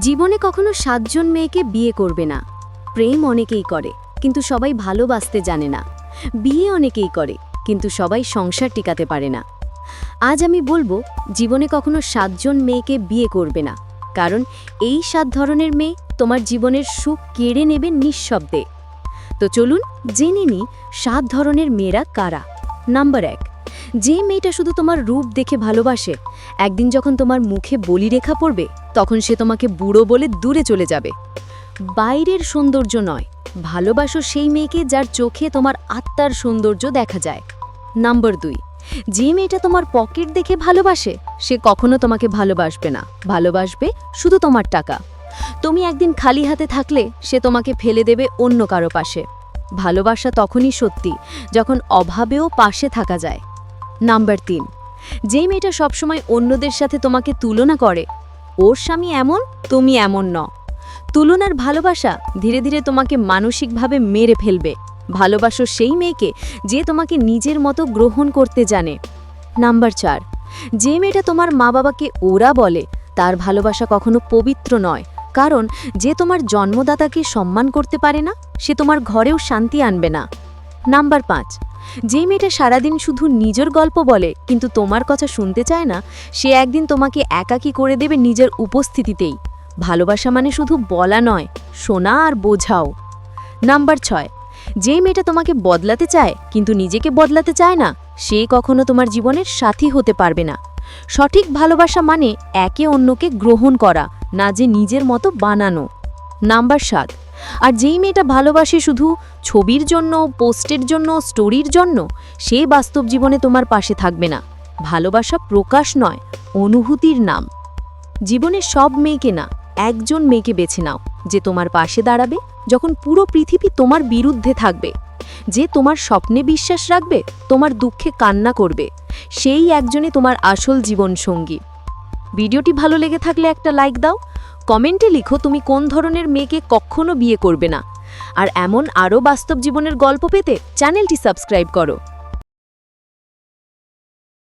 জীবনে কখনো সাতজন মেয়েকে বিয়ে করবে না। প্রেম অনেকেই করে, কিন্তু সবাই ভালোবাসতে জানে না। বিয়ে অনেকেই করে, কিন্তু সবাই সংসার টিকাতে পারে না। আজ আমি বলব, জীবনে কখনো সাতজন মেয়েকে বিয়ে করবে না। কারণ এই সাত ধরনের মেয়ে তোমার জীবনের সুখ কেড়ে নেবে নিঃশব্দে। তো চলুন জেনে নিই, সাত ধরনের মেয়েরা কারা? নাম্বার এক যে মেয়েটা শুধু তোমার রূপ দেখে ভালোবাসে, একদিন যখন তোমার মুখে বলিরেখা পড়বে, তখন সে তোমাকে বুড়ো বলে দূরে চলে যাবে। বাইরের সৌন্দর্য নয়, ভালোবাসো সেই মেয়েকে যার চোখে তোমার আত্মার সৌন্দর্য দেখা যায়। নাম্বার দুই, যে মেয়েটা তোমার পকেট দেখে ভালোবাসে, সে কখনো তোমাকে ভালোবাসবে না। ভালোবাসবে শুধু তোমার টাকা। তুমি একদিন খালি হাতে থাকলে, সে তোমাকে ফেলে দেবে অন্য কারও পাশে। ভালোবাসা তখনই সত্যি, যখন অভাবেও পাশে থাকা যায়। নাম্বার তিন যে মেয়েটা সবসময় অন্যদের সাথে তোমাকে তুলনা করে, ওর স্বামী এমন, তুমি এমন ন তুলনার ভালোবাসা ধীরে ধীরে তোমাকে মানসিকভাবে মেরে ফেলবে। ভালোবাসো সেই মেয়েকে যে তোমাকে নিজের মতো গ্রহণ করতে জানে। নাম্বার চার যে মেয়েটা তোমার মা বাবাকে ওরা বলে, তার ভালোবাসা কখনো পবিত্র নয়, কারণ যে তোমার জন্মদাতাকে সম্মান করতে পারে না, সে তোমার ঘরেও শান্তি আনবে না। নাম্বার পাঁচ যে মেয়েটা সারাদিন শুধু নিজের গল্প বলে, কিন্তু তোমার কথা শুনতে চায় না, সে একদিন তোমাকে একাকী করে দেবে নিজের উপস্থিতিতেই। ভালোবাসা মানে শুধু বলা নয়, শোনা আর বোঝাও। নাম্বার ছয়, যে মেয়েটা তোমাকে বদলাতে চায়, কিন্তু নিজেকে বদলাতে চায় না, সে কখনো তোমার জীবনের সাথী হতে পারবে না। সঠিক ভালোবাসা মানে একে অন্যকে গ্রহণ করা, না যে নিজের মতো বানানো। নাম্বার সাত আর যেই মেয়েটা ভালোবাসে শুধু ছবির জন্য, পোস্টের জন্য, স্টোরির জন্য, সে বাস্তব জীবনে তোমার পাশে থাকবে না। ভালোবাসা প্রকাশ নয়, অনুভূতির নাম। জীবনে সব মেয়েকে না, একজন মেয়েকে বেছে নাও, যে তোমার পাশে দাঁড়াবে, যখন পুরো পৃথিবী তোমার বিরুদ্ধে থাকবে। যে তোমার স্বপ্নে বিশ্বাস রাখবে, তোমার দুঃখে কান্না করবে। সেই একজনে তোমার আসল জীবন সঙ্গী ভিডিওটি ভালো লেগে থাকলে একটা লাইক দাও কমেন্টে লিখো তুমি কোন ধরনের মেয়েকে কখনো বিয়ে করবে না। আর এমন আরও বাস্তব জীবনের গল্প পেতে চ্যানেলটি সাবস্ক্রাইব করো।